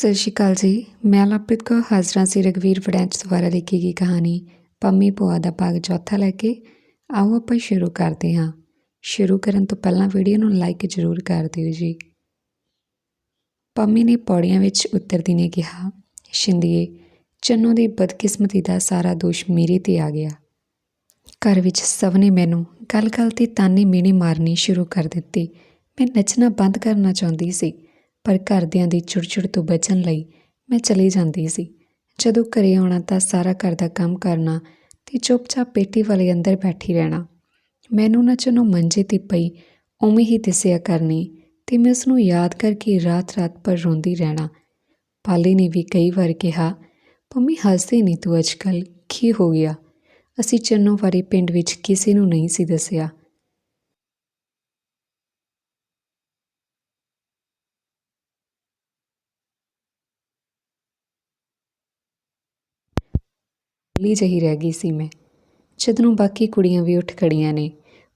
ਸਤਿ ਸ਼੍ਰੀ ਅਕਾਲ ਜੀ। ਮੈਂ ਲਵਪ੍ਰੀਤ ਕੌਰ, ਹਾਜ਼ਰਾਂ ਸੀ ਰਘਵੀਰ ਵੜੈਂਚ ਦੁਆਰਾ ਲਿਖੀ ਗਈ ਕਹਾਣੀ ਪੰਮੀ ਭੂਆ ਦਾ ਭਾਗ ਚੌਥਾ ਲੈ ਕੇ। ਆਓ ਆਪਾਂ ਸ਼ੁਰੂ ਕਰਦੇ ਹਾਂ। ਸ਼ੁਰੂ ਕਰਨ ਤੋਂ ਪਹਿਲਾਂ ਵੀਡੀਓ ਨੂੰ ਲਾਈਕ ਜ਼ਰੂਰ ਕਰ ਦਿਓ ਜੀ। ਪੰਮੀ ਨੇ ਪੌੜੀਆਂ ਵਿੱਚ ਉਤਰਦੀ ਨੇ ਕਿਹਾ, ਸ਼ਿੰਦੀਏ, ਚੰਨੂ ਦੀ ਬਦਕਿਸਮਤੀ ਦਾ ਸਾਰਾ ਦੋਸ਼ ਮੇਰੇ ਤੇ ਆ ਗਿਆ। ਘਰ ਵਿੱਚ ਸਭ ਨੇ ਮੈਨੂੰ ਗੱਲ-ਗੱਲ ਤੇ ਤਾਨੇ ਮੀਣੇ ਮਾਰਨੀ ਸ਼ੁਰੂ ਕਰ ਦਿੱਤੀ। ਮੈਂ ਨੱਚਣਾ ਬੰਦ ਕਰਨਾ ਚਾਹੁੰਦੀ ਸੀ। ਪਰ ਘਰਦਿਆਂ ਦੀ ਚੁੜਚੁੜ ਤੋਂ ਬਚਣ ਲਈ ਮੈਂ ਚਲੀ ਜਾਂਦੀ ਸੀ। ਜਦੋਂ ਘਰੇ ਆਉਣਾ ਤਾਂ ਸਾਰਾ ਘਰ ਦਾ ਕੰਮ ਕਰਨਾ ਤੇ ਚੁੱਪਚਾਪ ਪੇਟੀ ਵਾਲੇ ਅੰਦਰ ਬੈਠੀ ਰਹਿਣਾ। ਮੈਨੂੰ ਨੱਚਣੋਂ ਮੰਜੇ ਤੇ ਪਈ, ਉਵੇਂ ਹੀ ਦਿਸਿਆ ਕਰਨੀ ਤੇ ਮੈਂ ਉਸ ਨੂੰ ਯਾਦ ਕਰਕੇ ਰਾਤ-ਰਾਤ ਪਰ ਰੋਂਦੀ ਰਹਿਣਾ। ਪਾਲੀ ਨੇ ਵੀ ਕਈ ਵਾਰ ਕਿਹਾ ਪੰਮੀ ਹੱਸਦੀ ਨਹੀਂ ਤੂੰ ਅੱਜਕੱਲ ਕੀ ਹੋ ਗਿਆ? ਅਸੀਂ ਚੰਨੋ ਵਾਰੀ ਪਿੰਡ ਵਿੱਚ ਕਿਸੇ ਨੂੰ ਨਹੀਂ ਸੀ ਦੱਸਿਆ। ਲਈ ਜਹੀ ਰਹਿ ਗਈ ਸੀ ਮੈਂ। ਜਦੋਂ ਬਾਕੀ ਕੁੜੀਆਂ ਵੀ ਉੱਠ ਖੜੀਆਂ ਨੇ,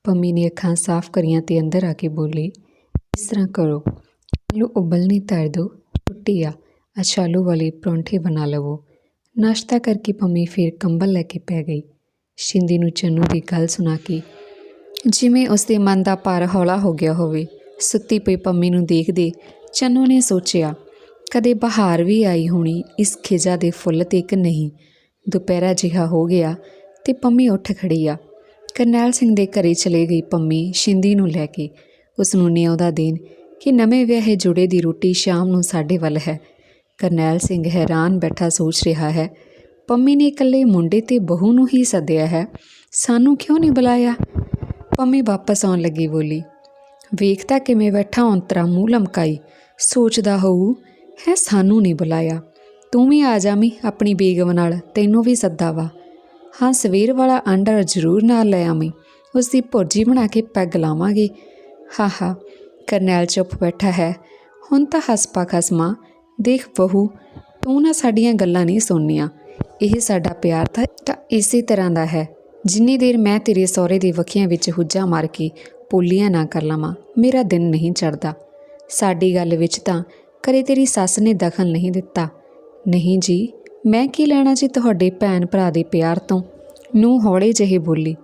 ਪੰਮੀ ਨੇ ਅੱਖਾਂ ਸਾਫ਼ ਕਰੀਆਂ ਤੇ ਅੰਦਰ ਆ ਕੇ ਬੋਲੀ, ਇਸ ਤਰ੍ਹਾਂ ਕਰੋ, ਆਲੂ ਉਬਲਣੇ ਧਰ ਦਿਓ ਛੁੱਟੀ ਆ ਅਛਾਲੂ ਵਾਲੇ ਪਰੌਂਠੇ ਬਣਾ ਲਵੋ। ਨਾਸ਼ਤਾ ਕਰਕੇ ਪੰਮੀ ਫਿਰ ਕੰਬਲ ਲੈ ਕੇ ਪੈ ਗਈ। ਸ਼ਿੰਦੀ ਨੂੰ ਚੰਨੂ ਦੀ ਗੱਲ ਸੁਣਾ ਕੇ, ਜਿਵੇਂ ਉਸਦੇ ਮਨ ਦਾ ਭਾਰ ਹੌਲਾ ਹੋ ਗਿਆ ਹੋਵੇ। ਸੁੱਤੀ ਪਈ ਪੰਮੀ ਨੂੰ ਦੇਖਦੇ ਚੰਨੂ ਨੇ ਸੋਚਿਆ, ਕਦੇ ਬਹਾਰ ਵੀ ਆਈ ਹੋਣੀ ਇਸ ਖਿਜਾ ਦੇ ਫੁੱਲ ਤੇ ਇੱਕ ਨਹੀਂ? ਦੁਪਹਿਰਾ ਜਿਹਾ ਹੋ ਗਿਆ ਤੇ ਪੰਮੀ ਉੱਠ ਖੜੀ ਆ। ਕਰਨੈਲ ਸਿੰਘ ਦੇ ਘਰੇ ਚਲੇ ਗਈ ਪੰਮੀ ਸ਼ਿੰਦੀ ਨੂੰ ਲੈ ਕੇ। ਉਸ ਨੂੰ ਨਿਆਉਦਾ ਦੇਣ ਕਿ ਨਵੇਂ ਵਿਆਹੇ ਜੁੜੇ ਦੀ ਰੋਟੀ ਸ਼ਾਮ ਨੂੰ ਸਾਡੇ ਵੱਲ ਹੈ। ਕਰਨੈਲ ਸਿੰਘ ਹੈਰਾਨ ਬੈਠਾ ਸੋਚ ਰਿਹਾ ਹੈ, ਪੰਮੀ ਨੇ ਇਕੱਲੇ ਮੁੰਡੇ ਤੇ ਬਹੂ ਨੂੰ ਹੀ ਸੱਦਿਆ ਹੈ, ਸਾਨੂੰ ਕਿਉਂ ਨਹੀਂ ਬੁਲਾਇਆ? ਪੰਮੀ ਵਾਪਸ ਆਉਣ ਲੱਗੀ ਬੋਲੀ ਵੇਖਦਾ ਕਿਵੇਂ ਬੈਠਾ ਔਂਤਰਾ ਮੂੰਹ ਲਮਕਾਈ, ਸੋਚਦਾ ਹੋਊ, ਹੈ ਸਾਨੂੰ ਨਹੀਂ ਬੁਲਾਇਆ। ਤੂੰ ਵੀ ਆ ਜਾਵੀਂ ਆਪਣੀ ਬੇਗਮ ਨਾਲ, ਤੈਨੂੰ ਵੀ ਸੱਦਾ ਵਾ। ਹਾਂ, ਸਵੇਰ ਵਾਲਾ ਆਂਡਾ ਜ਼ਰੂਰ ਨਾਲ ਲੈ ਆਵੀਂ। ਉਸ ਦੀ ਭੁਰਜੀ ਬਣਾ ਕੇ ਪੈਗ ਲਾਵਾਂਗੇ। ਹਾ ਹਾ, ਕਰਨੈਲ ਚੁੱਪ ਬੈਠਾ ਹੈ। ਹੁਣ ਤਾਂ ਹਸਪਾ ਖਸਮਾ ਦੇਖ ਬਹੂ, ਤੂੰ ਨਾ ਸਾਡੀਆਂ ਗੱਲਾਂ ਨਹੀਂ ਸੁਣਨੀਆਂ। ਇਹ ਸਾਡਾ ਪਿਆਰ ਤਾਂ ਇਸੇ ਤਰ੍ਹਾਂ ਦਾ ਹੈ। ਜਿੰਨੀ ਦੇਰ ਮੈਂ ਤੇਰੇ ਸਹੁਰੇ ਦੇ ਵਖੀਆਂ ਵਿੱਚ ਹੁੱਜਾ ਮਾਰ ਕੇ ਪੋਲੀਆਂ ਨਾ ਕਰ ਲਵਾਂ, ਮੇਰਾ ਦਿਨ ਨਹੀਂ ਚੜਦਾ ਸਾਡੀ ਗੱਲ ਵਿੱਚ ਤਾਂ ਕਦੇ ਤੇਰੀ ਸੱਸ ਨੇ ਦਖਲ ਨਹੀਂ ਦਿੱਤਾ। ਨਹੀਂ ਜੀ, ਮੈਂ ਕੀ ਲੈਣਾ ਜੀ ਤੁਹਾਡੇ ਭੈਣ ਭਰਾ ਦੇ ਪਿਆਰ ਤੋਂ? ਨੂੰ ਹੌਲੇ ਜਿਹੇ ਬੋਲੀ,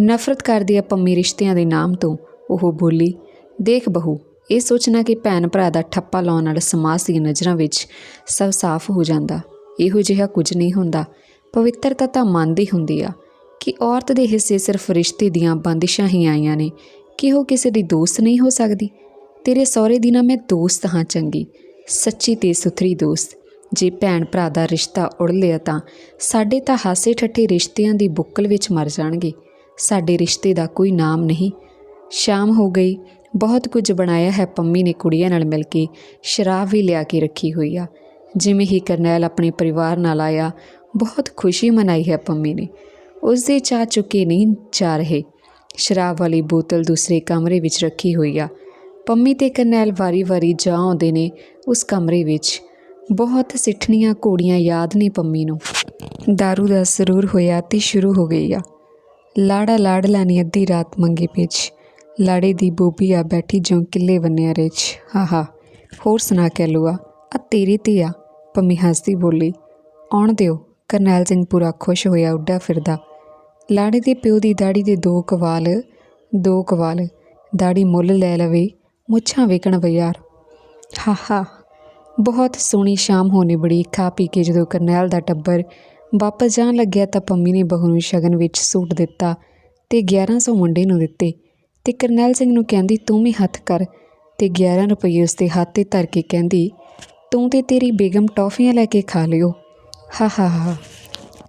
ਨਫ਼ਰਤ ਕਰਦੀ ਆ ਪੰਮੀ ਰਿਸ਼ਤਿਆਂ ਦੇ ਨਾਮ ਤੋਂ। ਉਹ ਬੋਲੀ, ਦੇਖ ਬਹੂ, ਇਹ ਸੋਚਣਾ ਕਿ ਭੈਣ ਭਰਾ ਦਾ ਠੱਪਾ ਲਾਉਣ ਨਾਲ ਸਮਾਜ ਦੀਆਂ ਨਜ਼ਰਾਂ ਵਿੱਚ ਸਭ ਸਾਫ਼ ਹੋ ਜਾਂਦਾ। ਇਹੋ ਜਿਹਾ ਕੁਝ ਨਹੀਂ ਹੁੰਦਾ। ਪਵਿੱਤਰਤਾ ਤਾਂ ਮੰਨਦੀ ਹੁੰਦੀ ਆ ਕਿ ਔਰਤ ਦੇ ਹਿੱਸੇ ਸਿਰਫ ਰਿਸ਼ਤੇ ਦੀਆਂ ਬੰਦਿਸ਼ਾਂ ਹੀ ਆਈਆਂ ਨੇ। ਕਿ ਉਹ ਕਿਸੇ ਦੀ ਦੋਸਤ ਨਹੀਂ ਹੋ ਸਕਦੀ? ਤੇਰੇ ਸਹੁਰੇ ਦੀ ਨਾ ਮੈਂ ਦੋਸਤ ਹਾਂ ਚੰਗੀ, ਸੱਚੀ ਤੇ ਸੁਥਰੀ ਦੋਸਤ। ਜੇ ਭੈਣ ਭਰਾ ਦਾ ਰਿਸ਼ਤਾ ਉੜ ਲਿਆ ਤਾਂ ਸਾਡੇ ਤਾਂ ਹਾਸੇ ਠੱਠੇ ਰਿਸ਼ਤਿਆਂ ਦੀ ਬੁੱਕਲ ਵਿੱਚ ਮਰ ਜਾਣਗੇ। ਸਾਡੇ ਰਿਸ਼ਤੇ ਦਾ ਕੋਈ ਨਾਮ ਨਹੀਂ। ਸ਼ਾਮ ਹੋ ਗਈ। ਬਹੁਤ ਕੁਝ ਬਣਾਇਆ ਹੈ ਪੰਮੀ ਨੇ ਕੁੜੀਆਂ ਨਾਲ ਮਿਲ ਕੇ। ਸ਼ਰਾਬ ਵੀ ਲਿਆ ਕੇ ਰੱਖੀ ਹੋਈ ਆ। ਜਿਵੇਂ ਹੀ ਕਰਨੈਲ ਆਪਣੇ ਪਰਿਵਾਰ ਨਾਲ ਆਇਆ, ਬਹੁਤ ਖੁਸ਼ੀ ਮਨਾਈ ਹੈ ਪੰਮੀ ਨੇ। ਉਸ ਦੇ ਚਾਹ ਚੁੱਕੇ ਨਹੀਂ ਜਾ ਰਹੇ। ਸ਼ਰਾਬ ਵਾਲੀ ਬੋਤਲ ਦੂਸਰੇ ਕਮਰੇ ਵਿੱਚ ਰੱਖੀ ਹੋਈ ਆ। ਪੰਮੀ ਤੇ ਕਰਨੈਲ ਵਾਰੀ-ਵਾਰੀ ਜਾ ਆਉਂਦੇ ਨੇ ਉਸ ਕਮਰੇ ਵਿੱਚ। ਬਹੁਤ ਸਿੱਠਣੀਆਂ ਘੋੜੀਆਂ ਯਾਦ ਨੇ ਪੰਮੀ ਨੂੰ। दारू ਦਾ ਸਰੂਰ ਹੋਇਆ ਤੇ ਸ਼ੁਰੂ ਹੋ ਗਈ ਆ। ਲਾੜਾ ਲਾੜਲਾ ਨੇ ਅੱਧੀ ਰਾਤ ਮੰਗੇ ਪਿੱਛ ਲਾੜੇ ਦੀ ਬੋਬੀ ਆ ਬੈਠੀ ਜਿਉਂ ਕਿੱਲੇ ਬੰਨਿਆ ਰਿਚ। ਹਾ ਹਾ ਹੋਰ ਸੁਣਾ ਕੇ ਲੂਆ? ਆ ਤੇਰੀ ਤੇ ਆ, ਪੰਮੀ ਹੱਸਦੀ ਬੋਲੀ। ਆਉਣ ਦਿਓ, ਕਰਨੈਲ ਸਿੰਘ ਪੂਰਾ ਖੁਸ਼ ਹੋਇਆ ਉੱਡਾ ਫਿਰਦਾ। ਲਾੜੇ ਦੇ ਪਿਓ ਦੀ ਦਾੜੀ ਦੇ ਦੋ ਕਵਾਲ ਦੋ ਕਵਾਲ। ਦਾੜੀ ਮੁੱਲ ਲੈ ਲਵੇ, ਮੁੱਛਾਂ ਵੇਖਣ ਵਿਆਰ ਹਾ ਹਾ ਬਹੁਤ ਸੋਹਣੀ ਸ਼ਾਮ ਹੋਣੀ ਬੜੀ, ਖਾ ਪੀ ਕੇ ਜਦੋਂ ਕਰਨੈਲ ਦਾ ਟੱਬਰ ਵਾਪਸ ਜਾਣ ਲੱਗਿਆ ਤਾਂ ਪੰਮੀ ਨੇ ਬਹੂ ਨੂੰ ਸ਼ਗਨ ਵਿੱਚ ਸੂਟ ਦਿੱਤਾ ਤੇ 1100 ਮੁੰਡੇ ਨੂੰ ਦਿੱਤੇ ਤੇ ਕਰਨੈਲ ਸਿੰਘ ਨੂੰ ਕਹਿੰਦੀ, ਤੂੰ ਵੀ ਹੱਥ ਕਰ। ਤੇ 11 ਰੁਪਏ ਉਸਦੇ ਹੱਥ ਤੇ ਧਰ ਕੇ ਕਹਿੰਦੀ, ਤੂੰ ਤੇ ਤੇਰੀ ਬੇਗਮ ਟੌਫੀਆਂ ਲੈ ਕੇ ਖਾ ਲਿਓ। ਹਾ ਹਾ ਹਾ।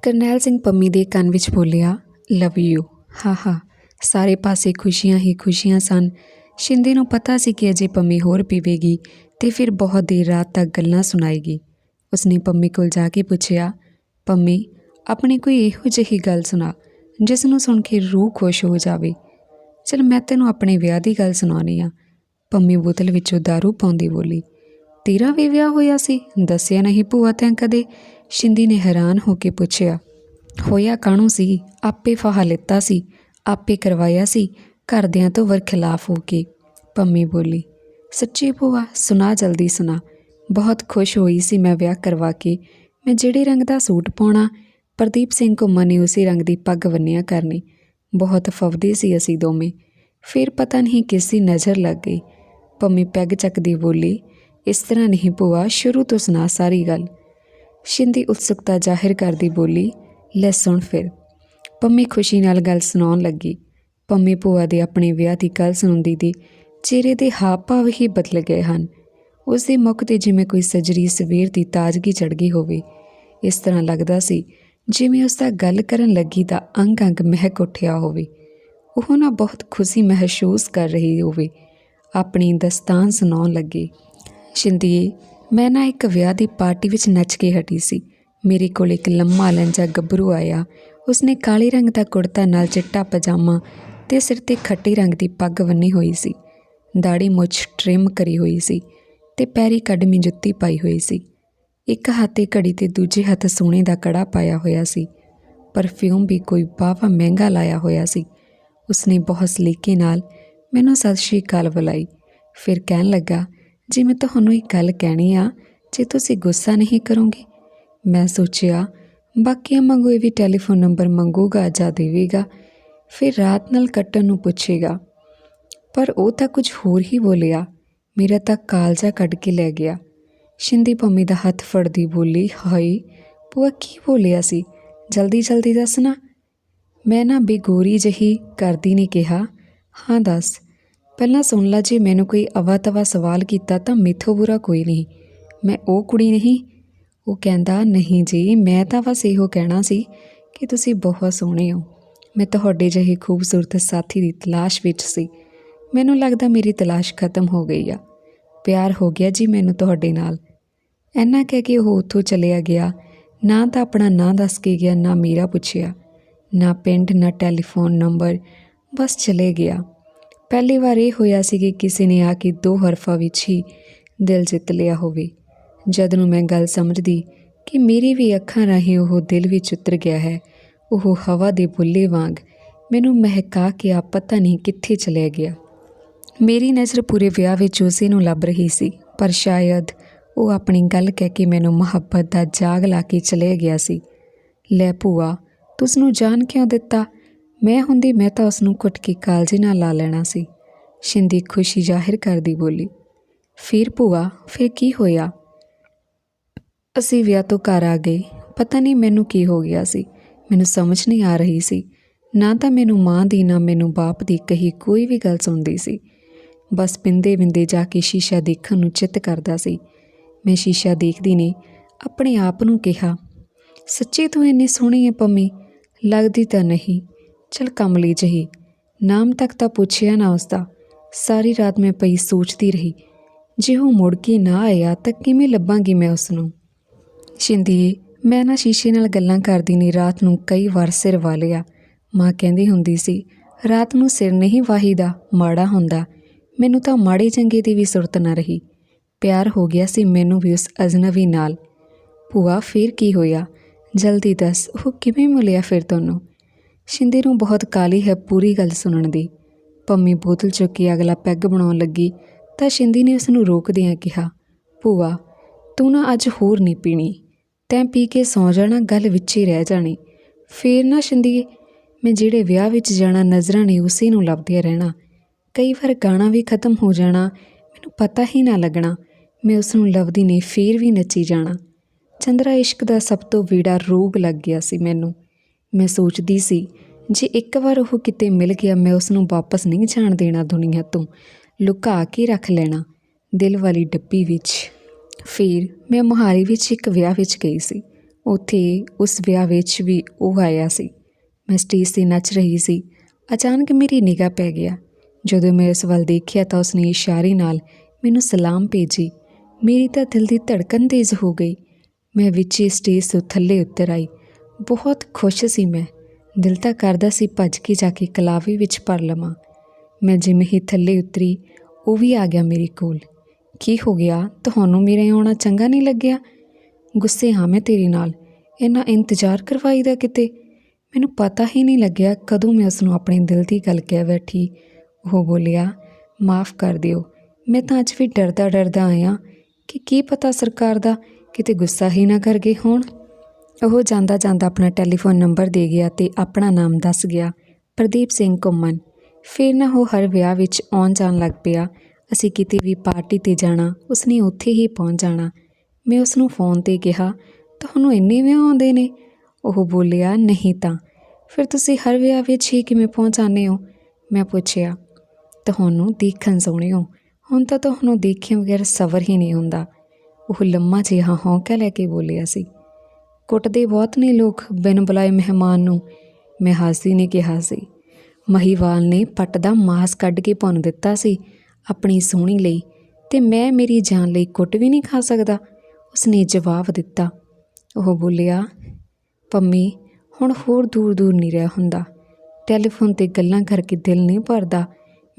ਕਰਨੈਲ ਸਿੰਘ ਪੰਮੀ ਦੇ ਕੰਨ ਵਿੱਚ ਬੋਲਿਆ, ਲਵ ਯੂ। ਹਾ ਹਾ। ਸਾਰੇ ਪਾਸੇ ਖੁਸ਼ੀਆਂ ਹੀ ਖੁਸ਼ੀਆਂ ਸਨ। ਸ਼ਿੰਦੇ ਨੂੰ ਪਤਾ ਸੀ ਕਿ ਅਜੇ ਪੰਮੀ ਹੋਰ ਪੀਵੇਗੀ। ਤੇ ਫਿਰ ਬਹੁਤ ਦੇਰ ਰਾਤ ਤੱਕ ਗੱਲਾਂ ਸੁਣਾਏਗੀ ਉਸਨੇ ਪੰਮੀ ਕੋਲ ਜਾ ਕੇ ਪੁੱਛਿਆ, ਪੰਮੀ, ਆਪਣੀ ਕੋਈ ਇਹੋ ਜਿਹੀ ਗੱਲ ਸੁਣਾ, ਜਿਸ ਨੂੰ ਸੁਣ ਕੇ ਰੂਹ ਖੁਸ਼ ਹੋ ਜਾਵੇ। ਚਲ ਮੈਂ ਤੈਨੂੰ ਆਪਣੇ ਵਿਆਹ ਦੀ ਗੱਲ ਸੁਣਾਉਣੀ ਆ। ਪੰਮੀ ਬੋਤਲ ਵਿੱਚੋਂ दारू ਪਾਉਂਦੀ ਬੋਲੀ, ਤੇਰਾ ਵੀ ਵਿਆਹ ਹੋਇਆ ਸੀ? ਦੱਸਿਆ ਨਹੀਂ ਭੂਆ ਤੈਂ ਕਦੇ? ਸ਼ਿੰਦੀ ਨੇ ਹੈਰਾਨ ਹੋ ਕੇ ਪੁੱਛਿਆ, ਹੋਇਆ ਕਾਣੂ ਸੀ? ਆਪੇ ਫਾਹਾ ਲਿੱਤਾ ਸੀ, ਆਪੇ ਕਰਵਾਇਆ ਸੀ, ਘਰਦਿਆਂ ਤੋਂ ਵਰਖਿਲਾਫ ਹੋ ਕੇ। ਪੰਮੀ ਬੋਲੀ ਸੱਚੀ ਭੂਆ, ਸੁਣਾ ਜਲਦੀ ਸੁਣਾ। ਬਹੁਤ ਖੁਸ਼ ਹੋਈ ਸੀ ਮੈਂ ਵਿਆਹ ਕਰਵਾ ਕੇ। ਮੈਂ ਜਿਹੜੇ ਰੰਗ ਦਾ ਸੂਟ ਪਾਉਣਾ, ਪ੍ਰਦੀਪ ਸਿੰਘ ਘੁੰਮਣ ਨੇ ਉਸੇ ਰੰਗ ਦੀ ਪੱਗ ਬੰਨਿਆ ਕਰਨੀ। ਬਹੁਤ ਫਵਦੇ ਸੀ ਅਸੀਂ ਦੋਵੇਂ। ਫਿਰ ਪਤਾ ਨਹੀਂ ਕਿਸ ਦੀ ਨਜ਼ਰ ਲੱਗ ਗਈ। ਪੰਮੀ ਪੈਗ ਚੱਕਦੀ ਬੋਲੀ, ਇਸ ਤਰ੍ਹਾਂ ਨਹੀਂ ਭੂਆ, ਸ਼ੁਰੂ ਤੋਂ ਸੁਣਾ ਸਾਰੀ ਗੱਲ। ਸ਼ਿੰਦੀ ਉਤਸੁਕਤਾ ਜ਼ਾਹਿਰ ਕਰਦੀ ਬੋਲੀ, ਲੈ ਸੁਣ ਫਿਰ। ਪੰਮੀ ਖੁਸ਼ੀ ਨਾਲ ਗੱਲ ਸੁਣਾਉਣ ਲੱਗੀ। ਪੰਮੀ ਭੂਆ ਦੇ ਆਪਣੇ ਵਿਆਹ ਦੀ ਗੱਲ ਸੁਣਦੀ ਦੀ ਚਿਹਰੇ ਦੇ ਹਾਵ ਭਾਵ ਹੀ ਬਦਲ ਗਏ ਹਨ। ਉਸ ਦੇ ਮੁਖ ਤੇ ਜਿਵੇਂ ਕੋਈ ਸਜਰੀ ਸਵੇਰ ਦੀ ਤਾਜ਼ਗੀ ਚੜ ਗਈ ਹੋਵੇ, ਇਸ ਤਰ੍ਹਾਂ ਲੱਗਦਾ ਸੀ, ਜਿਵੇਂ ਉਸ ਦਾ ਗੱਲ ਕਰਨ ਲੱਗੀ ਤਾਂ ਅੰਗ ਅੰਗ ਮਹਿਕ ਉੱਠਿਆ ਹੋਵੇ। ਉਹ ਨਾ ਬਹੁਤ ਖੁਸ਼ੀ ਮਹਿਸੂਸ ਕਰ ਰਹੀ ਹੋਵੇ, ਆਪਣੀ ਦਸਤਾਨ ਸੁਣਾਉਣ ਲੱਗੀ। ਸ਼ਿੰਦੀਏ, ਮੈਂ ਨਾ ਇੱਕ ਵਿਆਹ ਦੀ ਪਾਰਟੀ ਵਿੱਚ ਨੱਚ ਕੇ ਹਟੀ ਸੀ। ਮੇਰੇ ਕੋਲ ਇੱਕ ਲੰਮਾ ਲੰਜਾ ਗੱਭਰੂ ਆਇਆ। ਉਸਨੇ ਕਾਲੇ ਰੰਗ ਦਾ ਕੁੜਤਾ, ਨਾਲ ਚਿੱਟਾ ਪਜਾਮਾ ਤੇ ਸਿਰ ਤੇ ਖੱਟੇ ਰੰਗ ਦੀ ਪੱਗ ਬੰਨੀ ਹੋਈ ਸੀ। ਦਾੜੀ ਮੁੱਛ ਟ੍ਰਿਮ ਕਰੀ ਹੋਈ ਸੀ ਤੇ ਪੈਰੀ ਕੱਢਮੀ ਜੁੱਤੀ ਪਾਈ ਹੋਈ ਸੀ। ਇੱਕ ਹੱਥੇ ਘੜੀ ਤੇ ਦੂਜੇ ਹੱਥ ਸੋਨੇ ਦਾ ਕੜਾ ਪਾਇਆ ਹੋਇਆ ਸੀ। ਪਰਫਿਊਮ ਵੀ ਕੋਈ ਬਾਵਾ ਮਹਿੰਗਾ ਲਾਇਆ ਹੋਇਆ ਸੀ। ਉਸਨੇ ਬਹੁਤ ਸਲੀਕੇ ਨਾਲ ਮੈਨੂੰ ਸਤਿ ਸ਼੍ਰੀ ਅਕਾਲ ਬੁਲਾਈ। ਫਿਰ ਕਹਿਣ ਲੱਗਾ, ਜੀ ਮੈਂ ਤੁਹਾਨੂੰ ਇੱਕ ਗੱਲ ਕਹਿਣੀ ਆ, ਜੇ ਤੁਸੀਂ ਗੁੱਸਾ ਨਹੀਂ ਕਰੋਗੇ? ਮੈਂ ਸੋਚਿਆ, ਬਾਕੀਆਂ ਮੰਗੋ ਇਹ ਵੀ ਟੈਲੀਫੋਨ ਨੰਬਰ ਮੰਗੂਗਾ ਜਾਂ ਦੇਵੇਗਾ? ਫਿਰ ਰਾਤ ਨਾਲ ਕੱਟਣ ਨੂੰ ਪੁੱਛੇਗਾ ਪਰ ਉਹ ਤਾਂ ਕੁਝ ਹੋਰ ਹੀ ਬੋਲਿਆ। ਮੇਰਾ ਤਾਂ ਕਾਲਜਾ ਕੱਢ ਕੇ ਲੈ ਗਿਆ। ਸ਼ਿੰਦੀ ਪੰਮੀ ਦਾ ਹੱਥ ਫੜਦੀ ਬੋਲੀ, ਹਾਏ, ਭੂਆ ਕੀ ਬੋਲਿਆ ਸੀ? ਜਲਦੀ ਜਲਦੀ ਦੱਸਣਾ ਮੈਂ ਨਾ ਬੇਗੋਰੀ ਜਹੀ ਕਰਦੀ ਨੇ ਕਿਹਾ, ਹਾਂ, ਦੱਸ। ਪਹਿਲਾਂ ਸੁਣ ਲਾ, ਜੇ ਮੈਨੂੰ ਕੋਈ ਅਵਾ ਤਵਾ ਸਵਾਲ ਕੀਤਾ ਤਾਂ ਮੇਥੋਂ ਬੁਰਾ ਕੋਈ ਨਹੀਂ। ਮੈਂ ਉਹ ਕੁੜੀ ਨਹੀਂ। ਉਹ ਕਹਿੰਦਾ, ਨਹੀਂ ਜੀ, ਮੈਂ ਤਾਂ ਬਸ ਇਹੋ ਕਹਿਣਾ ਸੀ ਕਿ ਤੁਸੀਂ ਬਹੁਤ ਸੋਹਣੇ ਹੋ। ਮੈਂ ਤੁਹਾਡੇ ਜਿਹੇ ਖੂਬਸੂਰਤ ਸਾਥੀ ਦੀ ਤਲਾਸ਼ ਵਿੱਚ ਸੀ। ਮੈਨੂੰ ਲੱਗਦਾ ਮੇਰੀ ਤਲਾਸ਼ ਖਤਮ ਹੋ ਗਈ ਆ। ਪਿਆਰ ਹੋ ਗਿਆ ਜੀ ਮੈਨੂੰ ਤੁਹਾਡੇ ਨਾਲ। ਐਨਾ ਕਹਿ ਕੇ ਉਹ ਉੱਥੋਂ ਚਲਿਆ ਗਿਆ। ਨਾ ਤਾਂ ਆਪਣਾ ਨਾਂ ਦੱਸ ਕੇ ਗਿਆ, ਨਾ ਮੇਰਾ ਪੁੱਛਿਆ। ਨਾ ਪਿੰਡ, ਨਾ ਟੈਲੀਫੋਨ ਨੰਬਰ, ਬਸ ਚਲੇ ਗਿਆ। ਪਹਿਲੀ ਵਾਰ ਇਹ ਹੋਇਆ ਸੀ ਕਿ ਕਿਸੇ ਨੇ ਆ ਕੇ ਦੋ ਹਰਫਾਂ ਵਿੱਚ ਹੀ ਦਿਲ ਜਿੱਤ ਲਿਆ ਹੋਵੇ। ਜਦ ਨੂੰ ਮੈਂ ਗੱਲ ਸਮਝਦੀ ਕਿ ਮੇਰੀ ਵੀ ਅੱਖਾਂ ਰਾਹੀਂ ਉਹ ਦਿਲ ਵਿੱਚ ਉਤਰ ਗਿਆ ਹੈ, ਉਹ ਹਵਾ ਦੇ ਬੁੱਲੇ ਵਾਂਗ ਮੈਨੂੰ ਮਹਿਕਾ ਕੇ ਆ ਪਤਾ ਨਹੀਂ ਕਿੱਥੇ ਚਲਿਆ ਗਿਆ। ਮੇਰੀ ਨਜ਼ਰ ਪੂਰੇ ਵਿਆਹ ਵਿੱਚ ਉਸੇ ਨੂੰ ਲੱਭ ਰਹੀ ਸੀ, ਪਰ ਸ਼ਾਇਦ ਉਹ ਆਪਣੀ ਗੱਲ ਕਹਿ ਕੇ ਮੈਨੂੰ ਮੁਹੱਬਤ ਦਾ ਜਾਗ ਲਾ ਕੇ ਚਲੇ ਗਿਆ ਸੀ। ਲੈ ਭੂਆ ਤੁਸ ਨੂੰ ਜਾਣ ਕਿਉਂ ਦਿੱਤਾ? ਮੈਂ ਹੁੰਦੀ ਮੈਂ ਤਾਂ ਉਸ ਨੂੰ ਕੁੱਟ ਕੇ ਕਾਲਜੇ ਨਾਲ ਲਾ ਲੈਣਾ ਸੀ। ਸ਼ਿੰਦੀ ਖੁਸ਼ੀ ਜ਼ਾਹਿਰ ਕਰਦੀ ਬੋਲੀ, ਫਿਰ ਭੂਆ, ਫਿਰ ਕੀ ਹੋਇਆ? ਅਸੀਂ ਵਿਆਹ ਤੋਂ ਘਰ ਆ ਗਏ। ਪਤਾ ਨਹੀਂ ਮੈਨੂੰ ਕੀ ਹੋ ਗਿਆ ਸੀ। ਮੈਨੂੰ ਸਮਝ ਨਹੀਂ ਆ ਰਹੀ ਸੀ। ਨਾ ਤਾਂ ਮੈਨੂੰ ਮਾਂ ਦੀ, ਨਾ ਮੈਨੂੰ ਬਾਪ ਦੀ ਕਹੀ ਕੋਈ ਵੀ ਗੱਲ ਸੁਣਦੀ ਸੀ। ਬਸ ਪਿੰਦੇ ਵਿੰਦੇ ਜਾ ਕੇ ਸ਼ੀਸ਼ਾ ਦੇਖਣ ਨੂੰ ਚਿੱਤ ਕਰਦਾ ਸੀ। ਮੈਂ ਸ਼ੀਸ਼ਾ ਦੇਖਦੀ ਨੇ ਆਪਣੇ ਆਪ ਨੂੰ ਕਿਹਾ, ਸੱਚੇ ਤੂੰ ਇੰਨੀ ਸੋਹਣੀ ਹੈ ਪੰਮੀ, ਲੱਗਦੀ ਤਾਂ ਨਹੀਂ। ਚਲ ਕਮਲੀ ਜਹੀ ਨਾਮ ਤੱਕ ਤਾਂ ਪੁੱਛਿਆ ਨਾ ਉਸਦਾ। ਸਾਰੀ ਰਾਤ ਮੈਂ ਪਈ ਸੋਚਦੀ ਰਹੀ, ਜੇ ਉਹ ਮੁੜ ਕੇ ਨਾ ਆਇਆ ਤਾਂ ਕਿਵੇਂ ਲੱਭਾਂਗੀ ਮੈਂ ਉਸ ਨੂੰ ਸ਼ਿੰਦੀ ਮੈਂ ਨਾ ਸ਼ੀਸ਼ੇ ਨਾਲ ਗੱਲਾਂ ਕਰਦੀ ਨੇ ਰਾਤ ਨੂੰ ਕਈ ਵਾਰ ਸਿਰ ਵਾਲਿਆ ਮਾਂ ਕਹਿੰਦੀ ਹੁੰਦੀ ਸੀ, ਰਾਤ ਨੂੰ ਸਿਰ ਨਹੀਂ ਵਾਹੀਦਾ, ਮਾੜਾ ਹੁੰਦਾ। ਮੈਨੂੰ ਤਾਂ ਮਾੜੇ ਚੰਗੇ ਦੀ ਵੀ ਸੁਰਤ ਨਾ ਰਹੀ। ਪਿਆਰ ਹੋ ਗਿਆ ਸੀ ਮੈਨੂੰ ਵੀ ਉਸ ਅਜਨਬੀ ਨਾਲ। ਭੂਆ, ਫਿਰ ਕੀ ਹੋਇਆ? ਜਲਦੀ ਦੱਸ, ਉਹ ਕਿਵੇਂ ਮਿਲਿਆ ਫਿਰ ਤੁਹਾਨੂੰ ਸ਼ਿੰਦੇ ਨੂੰ ਬਹੁਤ ਕਾਲੀ ਹੈ ਪੂਰੀ ਗੱਲ ਸੁਣਨ ਦੀ। ਪੰਮੀ ਬੋਤਲ ਚੁੱਕ ਕੇ ਅਗਲਾ ਪੈਗ ਬਣਾਉਣ ਲੱਗੀ, ਤਾਂ ਸ਼ਿੰਦੀ ਨੇ ਉਸ ਨੂੰ ਰੋਕਦਿਆਂ ਕਿਹਾ, ਭੂਆ, ਤੂੰ ਨਾ ਅੱਜ ਹੋਰ ਨਹੀਂ ਪੀਣੀ। ਤੈਂ ਪੀ ਕੇ ਸੌ ਜਾਣਾ, ਗੱਲ ਵਿੱਚ ਹੀ ਰਹਿ ਜਾਣੀ। ਫੇਰ ਨਾ ਸ਼ਿੰਦੀਏ ਮੈਂ ਜਿਹੜੇ ਵਿਆਹ ਵਿੱਚ ਜਾਣਾ, ਨਜ਼ਰਾਂ ਨੇ ਉਸੇ ਨੂੰ ਲੱਭਦਿਆਂ ਰਹਿਣਾ। ਕਈ ਵਾਰ ਗਾਣਾ ਵੀ ਖਤਮ ਹੋ ਜਾਣਾ, ਮੈਨੂੰ ਪਤਾ ਹੀ ਨਾ ਲੱਗਣਾ। ਮੈਂ ਉਸ ਨੂੰ ਲੱਭਦੀ ਨੇ ਫੇਰ ਵੀ ਨੱਚੀ ਜਾਣਾ। ਚੰਦਰਾ ਇਸ਼ਕ ਦਾ ਸਭ ਤੋਂ ਵੀੜਾ ਰੋਗ ਲੱਗ ਗਿਆ ਸੀ ਮੈਨੂੰ। ਮੈਂ ਸੋਚਦੀ ਸੀ, ਜੇ ਇੱਕ ਵਾਰ ਉਹ ਕਿਤੇ ਮਿਲ ਗਿਆ, ਮੈਂ ਉਸ ਨੂੰ ਵਾਪਸ ਨਹੀਂ ਜਾਣ ਦੇਣਾ ਦੁਨੀਆ ਤੋਂ। ਲੁਕਾ ਕੇ ਰੱਖ ਲੈਣਾ, ਦਿਲ ਵਾਲੀ ਡੱਬੀ ਵਿੱਚ। ਫਿਰ ਮੈਂ ਮੁਹਾਲੀ ਵਿੱਚ ਇੱਕ ਵਿਆਹ ਵਿੱਚ ਗਈ ਸੀ। ਉੱਥੇ ਉਸ ਵਿਆਹ ਵਿੱਚ ਵੀ ਉਹ ਆਇਆ ਸੀ। ਮੈਂ ਸਟੇਜ 'ਤੇ ਨੱਚ ਰਹੀ ਸੀ। ਅਚਾਨਕ ਮੇਰੀ ਨਿਗਾਹ ਪੈ ਗਿਆ। ਜਦੋਂ ਮੈਂ ਉਸ ਵੱਲ ਦੇਖਿਆ ਤਾਂ ਉਸਨੇ ਇਸ਼ਾਰੇ ਨਾਲ ਮੈਨੂੰ ਸਲਾਮ ਭੇਜੀ। ਮੇਰੀ ਤਾਂ ਦਿਲ ਦੀ ਧੜਕਨ ਤੇਜ਼ ਹੋ ਗਈ। ਮੈਂ ਵਿੱਚ ਸਟੇਜ ਤੋਂ ਥੱਲੇ ਉਤਰ ਆਈ। ਬਹੁਤ ਖੁਸ਼ ਸੀ ਮੈਂ। ਦਿਲ ਤਾਂ ਕਰਦਾ ਸੀ ਭੱਜ ਕੇ ਜਾ ਕੇ ਕਲਾਵੇ ਵਿੱਚ ਭਰ ਲਵਾਂ। ਮੈਂ ਜਿਵੇਂ ਹੀ ਥੱਲੇ ਉਤਰੀ, ਉਹ ਵੀ ਆ ਗਿਆ ਮੇਰੇ ਕੋਲ। ਕੀ ਹੋ ਗਿਆ? ਤੁਹਾਨੂੰ ਮੇਰੇ ਆਉਣਾ ਚੰਗਾ ਨਹੀਂ ਲੱਗਿਆ? ਗੁੱਸੇ ਹਾਂ ਮੈਂ ਤੇਰੇ ਨਾਲ। ਇੰਨਾ ਇੰਤਜ਼ਾਰ ਕਰਵਾਈ ਦਾ ਕਿਤੇ? ਮੈਨੂੰ ਪਤਾ ਹੀ ਨਹੀਂ ਲੱਗਿਆ ਕਦੋਂ ਮੈਂ ਉਸ ਨੂੰ ਆਪਣੇ ਦਿਲ ਦੀ ਗੱਲ ਕਹਿ ਬੈਠੀ। ਉਹ ਬੋਲਿਆ, ਮਾਫ ਕਰ ਦਿਓ। ਮੈਂ ਤਾਂ ਅੱਜ ਵੀ ਡਰਦਾ ਡਰਦਾ ਆਇਆ ਕਿ ਕੀ ਪਤਾ ਸਰਕਾਰ ਦਾ ਕਿਤੇ ਗੁੱਸਾ ਹੀ ਨਾ ਕਰ ਗਏ ਹੋਣ। ਉਹ ਜਾਂਦਾ ਜਾਂਦਾ ਆਪਣਾ ਟੈਲੀਫੋਨ ਨੰਬਰ ਦੇ ਗਿਆ ਤੇ ਆਪਣਾ ਨਾਮ ਦੱਸ ਗਿਆ, ਪ੍ਰਦੀਪ ਸਿੰਘ ਘੁੰਮਣ। ਫਿਰ ਨਾ ਉਹ ਹਰ ਵਿਆਹ ਵਿੱਚ ਆਉਣ ਜਾਣ ਲੱਗ ਪਿਆ। ਅਸੀਂ ਕਿਤੇ ਵੀ ਪਾਰਟੀ ਤੇ ਜਾਣਾ, ਉਸਨੇ ਉੱਥੇ ਹੀ ਪਹੁੰਚ ਜਾਣਾ। ਮੈਂ ਉਸ ਨੂੰ ਫੋਨ ਤੇ ਕਿਹਾ, ਤੁਹਾਨੂੰ ਇੰਨੇ ਵਿਆਹ ਆਉਂਦੇ ਨੇ? ਉਹ ਬੋਲਿਆ, ਨਹੀਂ ਤਾਂ। ਫਿਰ ਤੁਸੀਂ ਹਰ ਵਿਆਹ ਵਿੱਚ ਹੀ ਕਿਵੇਂ ਪਹੁੰਚ ਜਾਂਦੇ ਹੋ? ਮੈਂ ਪੁੱਛਿਆ ਤੁਹਾਨੂੰ ਦੇਖਣ ਸੋਹਣੇ ਹੁਣ ਤਾਂ ਤੁਹਾਨੂੰ ਦੇਖੇ ਬਗੈਰ ਸਬਰ ਹੀ ਨਹੀਂ ਹੁੰਦਾ। ਉਹ ਲੰਮਾ ਜਿਹਾ ਹੌਂਕਾ ਲੈ ਕੇ ਬੋਲਿਆ ਸੀ। ਕੁੱਟਦੇ ਬਹੁਤ ਨੇ ਲੋਕ ਬਿਨ ਬੁਲਾਏ ਮਹਿਮਾਨ ਨੂੰ। ਮੈਂ ਹਾਸੀ ਨੇ ਕਿਹਾ ਸੀ। ਮਹੀਵਾਲ ਨੇ ਪੱਟ ਦਾ ਮਾਸ ਕੱਢ ਕੇ ਭੁੰਨ ਦਿੱਤਾ ਸੀ ਆਪਣੀ ਸੋਹਣੀ ਲਈ ਤੇ ਮੈਂ ਮੇਰੀ ਜਾਨ ਲਈ ਕੁੱਟ ਵੀ ਨਹੀਂ ਖਾ ਸਕਦਾ। ਉਸਨੇ ਜਵਾਬ ਦਿੱਤਾ। ਉਹ ਬੋਲਿਆ, ਪੰਮੀ, ਹੁਣ ਹੋਰ ਦੂਰ ਦੂਰ ਨਹੀਂ ਰਹਿ ਹੁੰਦਾ। ਟੈਲੀਫੋਨ ਤੇ ਗੱਲਾਂ ਕਰਕੇ ਦਿਲ ਨਹੀਂ ਭਰਦਾ।